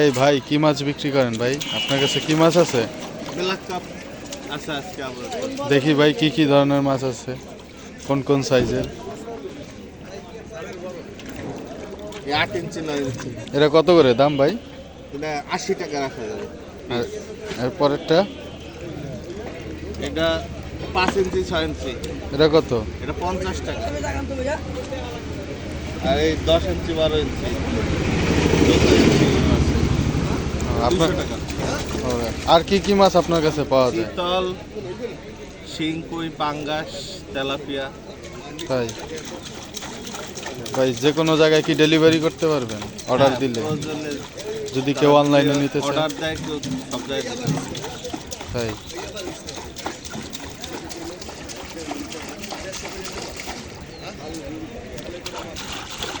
এই ভাই কি মাছ বিক্রি করেন ভাই? আপনার কাছে কি মাছ আছে? দেখি ভাই কি কি ধরনের মাছ আছে? কোন কোন সাইজের? এই আট ইঞ্চি এটা কত করে দাম ভাই? আশি টাকা রাখা যাবে। আর এর পরেরটা? এটা পাঁচ ইঞ্চি ছয় ইঞ্চি। এটা কত? এটা পঞ্চাশ টাকা। আর এই দশ ইঞ্চি ইঞ্চি আর কি কি মাছ আপনার কাছে পাওয়া যায়? তল শিংকুই পাঙ্গাস তেলাপিয়া। তাই? ভাই যে কোনো জায়গায় কি ডেলিভারি করতে পারবেন? অর্ডার হ্যাঁ, দিলে। যদি কেউ অনলাইনে নিতে চায়। অর্ডার দেয় কেউ সব জায়গায় তাই? Okay.